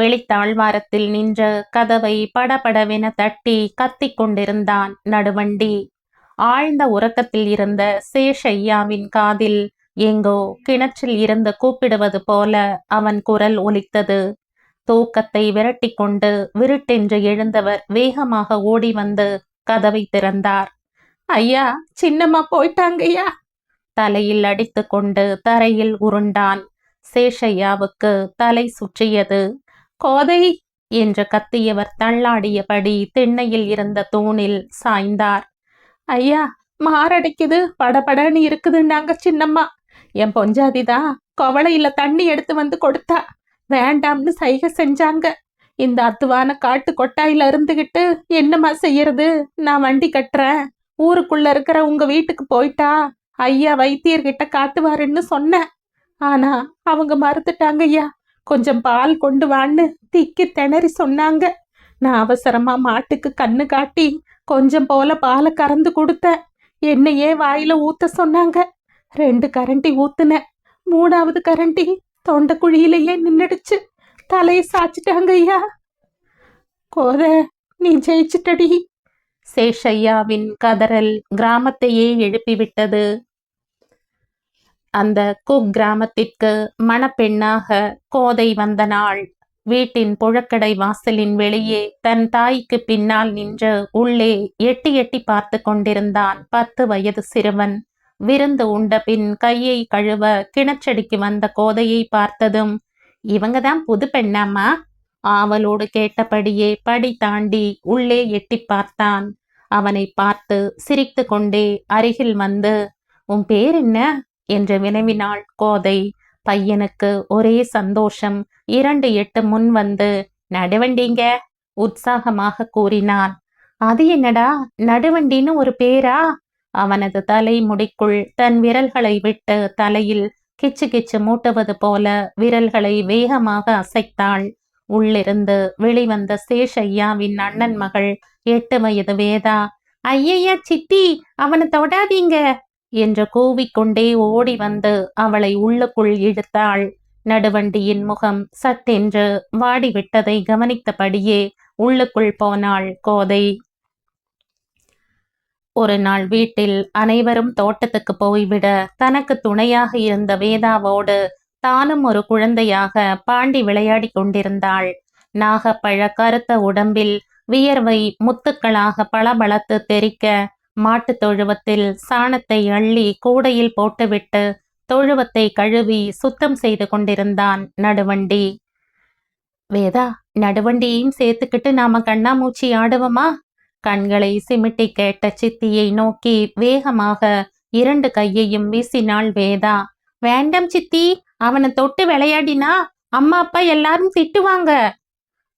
வெளித்தாழ்வாரத்தில் நின்ற கதவை படபடவென தட்டி கத்திக் கொண்டிருந்தான் நடுவண்டி. ஆழ்ந்த உறக்கத்தில் இருந்த சேஷையாவின் காதில் எங்கோ கிணற்றில் இருந்து கூப்பிடுவது போல அவன் குரல் ஒலித்தது. தூக்கத்தை விரட்டி கொண்டு விருட்டென்று எழுந்தவர் வேகமாக ஓடி வந்து கதவை திறந்தார். ஐயா சின்னம்மா போயிட்டாங்கய்யா. தலையில் அடித்து கொண்டு தரையில் உருண்டான். சேஷையாவுக்கு தலை சுற்றியது கோதை என்று கத்தியவர் தள்ளாடியபடி திண்ணையில் இருந்த தூணில் சாய்ந்தார். ஐயா மாரடைக்குது படபடன்னு இருக்குதுன்னாங்க சின்னம்மா. என் பொஞ்சாதிதான் குவளையில தண்ணி எடுத்து வந்து கொடுத்தா. வேண்டாம்னு சைகை செஞ்சாங்க. இந்த அத்துவான காட்டு கொட்டாயில இருந்துகிட்டு என்னம்மா செய்யறது? நான் வண்டி கட்டுறேன். ஊருக்குள்ள இருக்கிற உங்க வீட்டுக்கு போயிட்டா ஐயா வைத்தியர்கிட்ட காட்டுவாருன்னு சொன்னேன். ஆனா அவங்க மறுத்துட்டாங்க ஐயா. கொஞ்சம் பால் கொண்டு வான்னு திக்கி திணறி சொன்னாங்க. நான் அவசரமா மாட்டுக்கு கண்ணு காட்டி கொஞ்சம் போல பாலை கறந்து கொடுத்தேன். என்னையே வாயில ஊத்த சொன்னாங்க. ரெண்டு கரண்டி ஊத்துனேன் மூணாவது கரண்டி தொண்டை குழியிலேயே நின்னுடுச்சு. தலையை சாச்சிட்டாங்க ஐயா. கோத நீ ஜெயிச்சிட்டடி. சேஷையாவின் கதறல் கிராமத்தையே எழுப்பிவிட்டது. அந்த குக்கிராமத்திற்கு மணப்பெண்ணாக கோதை வந்த நாள். வீட்டின் புழக்கடை வாசலின் வெளியே தன் தாய்க்கு பின்னால் நின்று உள்ளே எட்டி எட்டி பார்த்து கொண்டிருந்தான் பத்து வயது சிறுவன். விருந்து உண்ட பின் கையை கழுவ கிணச்சடிக்கு வந்த கோதையை பார்த்ததும் இவங்கதான் புது பெண்ணாமா ஆவலோடு கேட்டபடியே படி தாண்டி உள்ளே எட்டி பார்த்தான். அவனை பார்த்து சிரித்து கொண்டே அருகில் வந்து உன் பேர் என்ன? என்று வினவினாள் கோதை. பையனுக்கு ஒரே சந்தோஷம். இரண்டு எட்டு முன் வந்து நடுவண்டிங்க உற்சாகமாக கூறினான். அது என்னடா? நடுவண்டின்னு ஒரு பேரா? அவனது தலை முடிக்குள் தன் விரல்களை விட்டு தலையில் கிச்சு கிச்சு மூட்டுவது போல விரல்களை வேகமாக அசைத்தாள். உள்ளிருந்து வெளிவந்த சேஷையாவின் அண்ணன் மகள் எட்டு வயது வேதா. ஐயையா சித்தி அவனை தொடாதீங்க. என்று கூவிக்கொண்டே ஓடி வந்து அவளை உள்ளுக்குள் இழுத்தாள். நடுவண்டியின் முகம் சட்டென்று வாடிவிட்டதை கவனித்தபடியே உள்ளுக்குள் போனாள் கோதை. ஒரு நாள் வீட்டில் அனைவரும் தோட்டத்துக்கு போய்விட தனக்கு துணையாக இருந்த வேதாவோடு தானும் ஒரு குழந்தையாக பாண்டி விளையாடி கொண்டிருந்தாள். நாகப்பழ கருத்த உடம்பில் வியர்வை முத்துக்களாக பளபளத்து தெரிக்க மாட்டுத் தொழுவத்தில் சாணத்தை அள்ளி கூடையில் போட்டுவிட்டு தொழுவத்தை கழுவி சுத்தம் செய்து கொண்டிருந்தான் நடுவண்டி. வேதா நடுவண்டியையும் சேர்த்துக்கிட்டு நாம கண்ணாமூச்சி ஆடுவோமா? கண்களை சிமிட்டி கேட்ட சித்தியை நோக்கி வேகமாக இரண்டு கையையும் வீசினாள் வேதா. வேண்டாம் சித்தி அவனை தொட்டு விளையாடினா அம்மா அப்பா எல்லாரும் திட்டுவாங்க.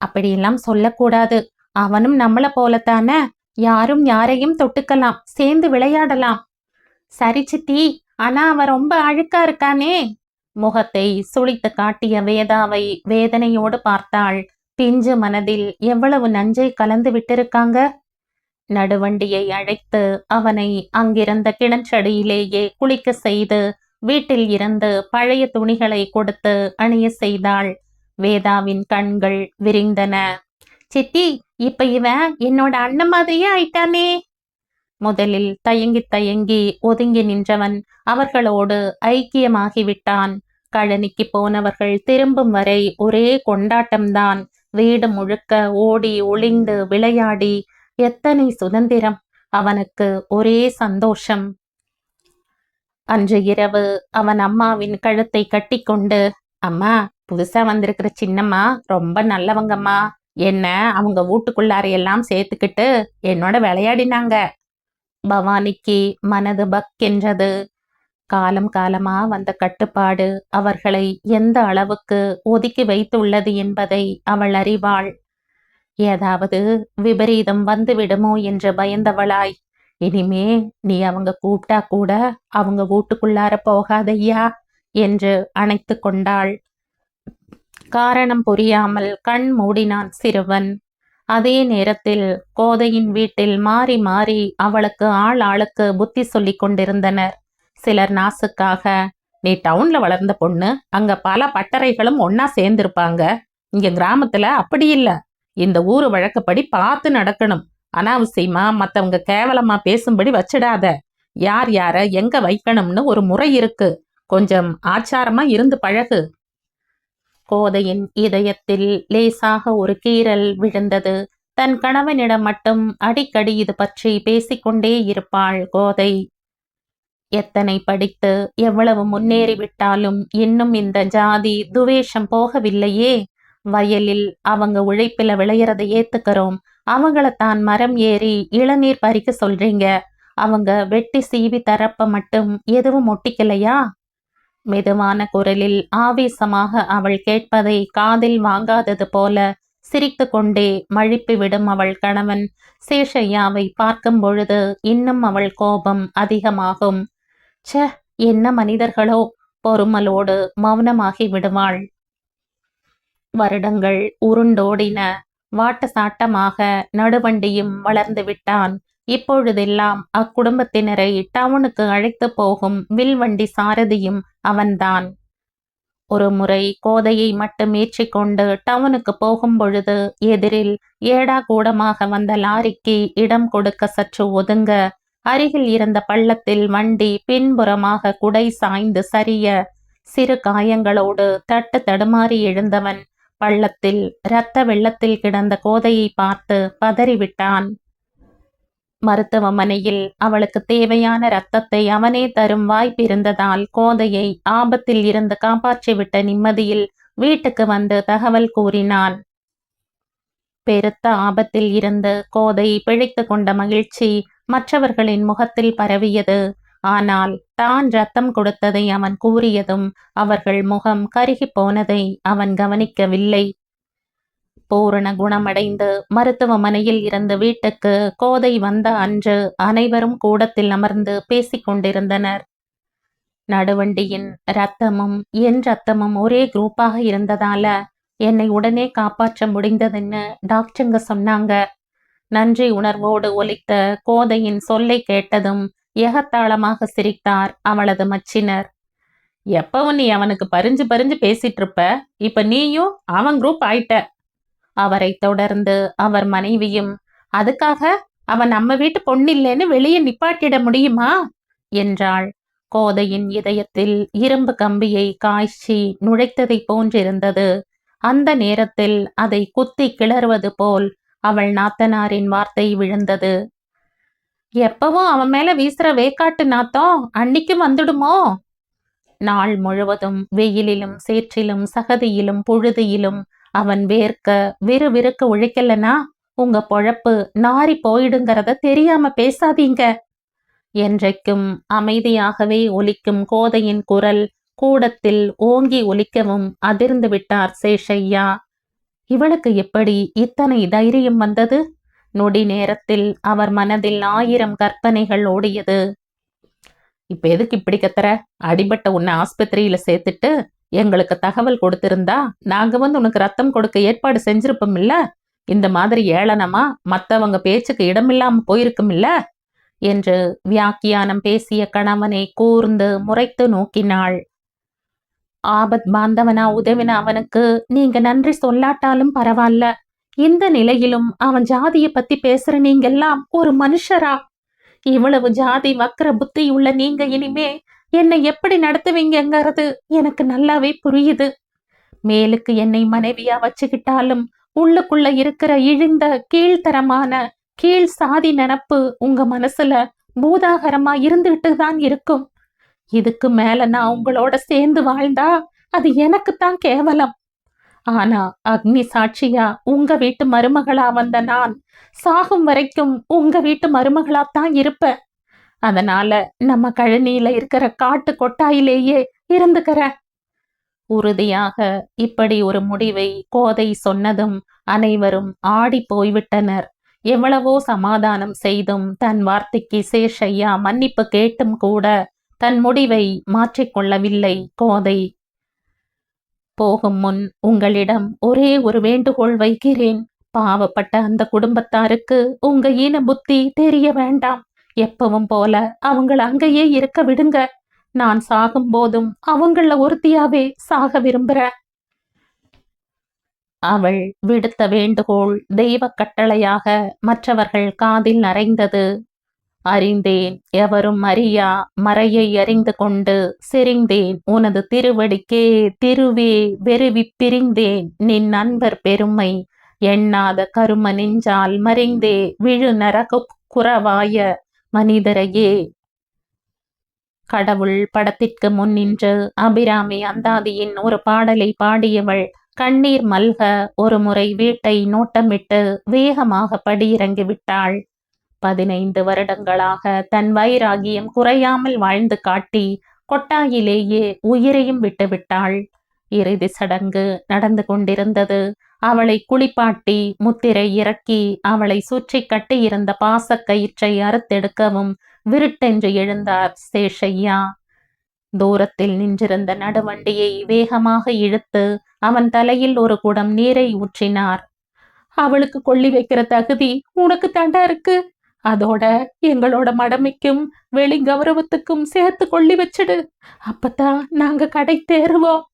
அப்படியெல்லாம் சொல்லக்கூடாது. அவனும் நம்மள போலத்தானே? யாரும் யாரையும் தொட்டுக்கலாம் சேர்ந்து விளையாடலாம். சரி சித்தி ஆனா அவன் ரொம்ப அழுக்கா இருக்கானே. முகத்தை சுழித்து காட்டிய வேதாவை வேதனையோடு பார்த்தாள். பிஞ்சு மனதில் எவ்வளவு நஞ்சை கலந்து விட்டிருக்காங்க? நடுவண்டியை அழைத்து அவனை அங்கிருந்த கிணற்றடியிலேயே குளிக்க செய்து வீட்டில் இருந்து பழைய துணிகளை கொடுத்து அணிய செய்தாள். வேதாவின் கண்கள் விரிந்தன. சித்தி இப்ப இவன் என்னோட அண்ணன் மாதிரியே ஆயிட்டானே. முதலில் தயங்கி தயங்கி ஒதுங்கி நின்றவன் அவர்களோடு ஐக்கியமாகிவிட்டான். கழனிக்கு போனவர்கள் திரும்பும் வரை ஒரே கொண்டாட்டம்தான். வீடு முழுக்க ஓடி ஒளிந்து விளையாடி எத்தனை சுதந்திரம் அவனுக்கு ஒரே சந்தோஷம். அன்று இரவு அவன் அம்மாவின் கழுத்தை கட்டிக்கொண்டு அம்மா புதுசா வந்திருக்கிற சின்னம்மா ரொம்ப நல்லவங்கம்மா. என்ன அவங்க வீட்டுக்குள்ளார எல்லாம் சேர்த்துக்கிட்டு என்னோட விளையாடினாங்க. பவானிக்கு மனது பக் காலம் காலமா வந்த கட்டுப்பாடு அவர்களை எந்த அளவுக்கு ஒதுக்கி வைத்துள்ளது என்பதை அவள் அறிவாள். ஏதாவது விபரீதம் வந்து விடுமோ என்று பயந்தவளாய். இனிமே நீ அவங்க கூப்பிட்டா கூட அவங்க வீட்டுக்குள்ளார போகாதையா என்று அணைத்து கொண்டாள். காரணம் புரியாமல் கண் மூடினான் சிறுவன். அதே நேரத்தில் கோதையின் வீட்டில் மாறி மாறி அவளுக்கு ஆள் ஆளுக்கு புத்தி சொல்லி கொண்டிருந்தனர். சிலர் நாசுக்காக நீ டவுன்ல வளர்ந்த பொண்ணு அங்க பல பட்டறைகளும் ஒன்னா சேர்ந்திருப்பாங்க. இங்க கிராமத்துல அப்படி இல்ல. இந்த ஊரு வழக்கப்படி பார்த்து நடக்கணும். அனாவசியமா மத்தவங்க கேவலமா பேசும்படி வச்சிடாத. யார் யார எங்க வைக்கணும்னு ஒரு முறை இருக்கு. கொஞ்சம் ஆச்சாரமா இருந்து பழகு. கோதையின் இதயத்தில் லேசாக ஒரு கீறல் விழுந்தது. தன் கணவனிடம் மட்டும் அடிக்கடி இது பற்றி பேசிக்கொண்டே இருப்பாள் கோதை. எத்தனை படித்து எவ்வளவு முன்னேறிவிட்டாலும் இன்னும் இந்த ஜாதி துவேஷம் போகவில்லையே. வயலில் அவங்க உழைப்பில விளையறதை ஏத்துக்கிறோம். அவங்கள தான் மரம் ஏறி இளநீர் பறிக்க சொல்றீங்க. அவங்க வெட்டி சீவி தரப்ப மட்டும் எதுவும் ஒட்டிக்கலையா? மெதுவான குரலில் ஆவேசமாக அவள் கேட்பதை காதில் வாங்காதது போல சிரித்து கொண்டே மழிப்பு விடும் அவள் கணவன் சேஷையாவை பார்க்கும் பொழுது இன்னும் அவள் கோபம் அதிகமாகும். ச என்ன மனிதர்களோ பொறுமலோடு மௌனமாகி விடுவாள். வருடங்கள் உருண்டோடின வாட்ட சாட்டமாக நடுவண்டியும் வளர்ந்து விட்டான். இப்பொழுதெல்லாம் அக்குடும்பத்தினரை டவுனுக்கு அழைத்து போகும் வில்வண்டி சாரதியும் அவன்தான். ஒரு முறை கோதையை மட்டும் ஏற்றிக்கொண்டு டவுனுக்கு போகும் பொழுது எதிரில் ஏடா கூடமாக வந்த லாரிக்கு இடம் கொடுக்க சற்று ஒதுங்க அருகில் இருந்த பள்ளத்தில் வண்டி பின்புறமாக குடை சாய்ந்து சரிய சிறு காயங்களோடு தட்டு தடுமாறி எழுந்தவன் பள்ளத்தில் இரத்த வெள்ளத்தில் கிடந்த கோதையை பார்த்து பதறிவிட்டான். மருத்துவமனையில் அவளுக்கு தேவையான ரத்தத்தை அவனே தரும் வாய்ப்பிருந்ததால் கோதையை ஆபத்தில் இருந்து காப்பாற்றிவிட்ட நிம்மதியில் வீட்டுக்கு வந்து தகவல் கூறினான் பெருத்த ஆபத்தில் இருந்து கோதை பிழைத்து கொண்ட மகிழ்ச்சி மற்றவர்களின் முகத்தில் பரவியது. ஆனால் தான் ரத்தம் கொடுத்ததை அவன் கூறியதும் அவர்கள் முகம் கருகி போனதை அவன் கவனிக்கவில்லை. பூரண குணமடைந்து மருத்துவமனையில் இருந்து வீட்டுக்கு கோதை வந்த அன்று அனைவரும் கூடத்தில் அமர்ந்து பேசிக் கொண்டிருந்தனர். நடுவண்டியின் ரத்தமும் என் ரத்தமும் ஒரே குரூப்பாக இருந்ததால என்னை உடனே காப்பாற்ற முடிந்ததுன்னு டாக்டருங்க சொன்னாங்க. நன்றி உணர்வோடு ஒலித்த கோதையின் சொல்லை கேட்டதும் எகத்தாளமாக சிரித்தார் அவளது மச்சினர். எப்பவும் நீ அவனுக்கு பறிஞ்சு பறிஞ்சு பேசிட்டு இருப்ப இப்ப நீயும் அவன் குரூப் ஆயிட்ட. அவரை தொடர்ந்து அவர் மனைவியும் அதுக்காக அவன் நம்ம வீட்டு பொண்ணில்லைன்னு வெளியே நிப்பாட்டிட முடியுமா? என்றாள். கோதையின் இதயத்தில் இரும்பு கம்பியை காய்ச்சி நுழைத்ததை போன்றிருந்தது. அந்த நேரத்தில் அதை குத்தி கிளறுவது போல் அவள் நாத்தனாரின் வார்த்தை விழுந்தது. எப்பவும் அவன் மேல வீசுற வேக்காட்டு நாத்தம் அன்னைக்கும் வந்துடுமோ? நாள் முழுவதும் வெயிலிலும் சேற்றிலும் சகதியிலும் புழுதியிலும் அவன் வேர்க்க விறுவிறுக்க உழைக்கலனா? உங்க பொழப்பு நாரி போயிடுங்கிறத தெரியாம பேசாதீங்க. என்றைக்கும் அமைதியாகவே ஒலிக்கும் கோதையின் குரல் கூடத்தில் ஓங்கி ஒலிக்கவும் அதிர்ந்து விட்டார் சேஷையா இவளுக்கு எப்படி இத்தனை தைரியம் வந்தது? நொடி நேரத்தில் அவர் மனதில் ஆயிரம் கற்பனைகள் ஓடியது. இப்ப எதுக்கு இப்படி கத்துற? அடிபட்ட உன்னை ஆஸ்பத்திரியில சேர்த்துட்டு எங்களுக்கு தகவல் கொடுத்திருந்தா நாங்க வந்து உனக்கு ரத்தம் கொடுக்க ஏற்பாடு செஞ்சிருப்போம் இல்ல? இந்த மாதிரி ஏளனமா மத்தவங்க பேச்சுக்கு இடமில்லாம போயிருக்கும் இல்ல? என்று வியாக்கியானம் பேசிய கணவனை கூர்ந்து முறைத்து நோக்கினாள். ஆபத் பாந்தவனா உதவின அவனுக்கு நீங்க நன்றி சொல்லாட்டாலும் பரவாயில்ல இந்த நிலையிலும் அவன் ஜாதியை பத்தி பேசுற நீங்கெல்லாம் ஒரு மனுஷரா? இவ்வளவு ஜாதி வக்கர புத்தி உள்ள நீங்க இனிமே என்னை எப்படி நடத்துவீங்கங்கிறது எனக்கு நல்லாவே புரியுது. மேலுக்கு என்னை மனைவியா வச்சுக்கிட்டாலும் உள்ளுக்குள்ள இருக்கிற இழிந்த கீழ்த்தரமான கீழ் சாதி நினப்பு உங்க மனசுல பூதாகரமா இருந்துகிட்டு தான் இருக்கும். இதுக்கு மேல நான் உங்களோட சேர்ந்து வாழ்ந்தா அது எனக்குத்தான் கேவலம். ஆனா அக்னி சாட்சியா உங்க வீட்டு மருமகளா வந்த நான் சாகும் வரைக்கும் உங்க வீட்டு மருமகளாத்தான் இருப்பேன். அதனால நம்ம கழனியில இருக்கிற காட்டு கொட்டாயிலேயே இருந்துக்கிற. உறுதியாக இப்படி ஒரு முடிவை கோதை சொன்னதும் அனைவரும் ஆடி போய்விட்டனர். எவ்வளவோ சமாதானம் செய்தும் தன் வார்த்தைக்கு சேஷையா மன்னிப்பு கேட்டும் கூட தன் முடிவை மாற்றிக்கொள்ளவில்லை கோதை. போகும் முன் உங்களிடம் ஒரே ஒரு வேண்டுகோள் வைக்கிறேன். பாவப்பட்ட அந்த குடும்பத்தாருக்கு உங்க ஈன புத்தி தெரிய வேண்டாம். எப்பவும் போல அவங்கள அங்கேயே இருக்க விடுங்க. நான் சாகும் போதும் அவங்கள ஒருத்தியாவே சாக விரும்புற. அவள் விடுத்த வேண்டுகோள் தெய்வ கட்டளையாக மற்றவர்கள் காதில் நரைந்தது. அறிந்தேன் எவரும் அறியா மறையை அறிந்து கொண்டு செறிந்தேன். உனது திருவடிக்கே திருவே வெறுவிப் பிரிந்தேன். நின் நண்பர் பெருமை எண்ணாத கரும நெஞ்சால் மறிந்தே விழு நரகு குறவாய மனிதரையே. கடவுள் படத்திற்கு முன் நின்று அபிராமி அந்தாதியின் ஒரு பாடலை பாடியவள் கண்ணீர் மல்க ஒரு முறை வீட்டை நோட்டமிட்டு வேகமாக படியிறங்கி விட்டாள். பதினைந்து வருடங்களாக தன் வைராகியம் குறையாமல் வாழ்ந்து காட்டி கொட்டாயிலேயே உயிரையும் விட்டுவிட்டாள் இறுதி சடங்கு நடந்து கொண்டிருந்தது. அவளை குளிப்பாட்டி முத்திரை இறக்கி அவளை சுற்றி கட்டியிருந்த பாசக்கயிற்றை அறுத்தெடுக்கவும் விருட்டென்று எழுந்தார் சேஷையா தூரத்தில் நின்றிருந்த நடுவண்டியை வேகமாக இழுத்து அவன் தலையில் ஒரு குடம் நீரை ஊற்றினார். அவளுக்கு கொள்ளி வைக்கிற தகுதி உனக்கு தண்டா இருக்கு? அதோட எங்களோட மடமைக்கும் வெளி கௌரவத்துக்கும் சேர்த்து கொள்ளி வச்சிடு. அப்பதான் நாங்க கடை தேறுவோம்.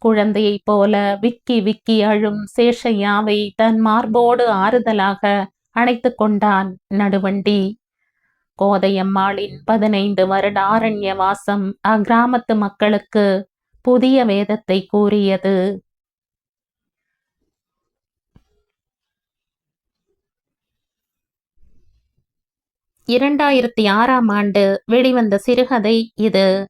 குழந்தையைப் போல விக்கி விக்கி அழும் சேஷையாவை தன் மார்போடு ஆறுதலாக அணைத்து கொண்டான் நடுவண்டி. கோதையம்மாளின் பதினைந்து வருட ஆரண்ய வாசம் அக்கிராமத்து மக்களுக்கு புதிய வேதத்தை கூறியது. இரண்டாயிரத்தி ஆறாம் ஆண்டு வெளிவந்த சிறுகதை இது.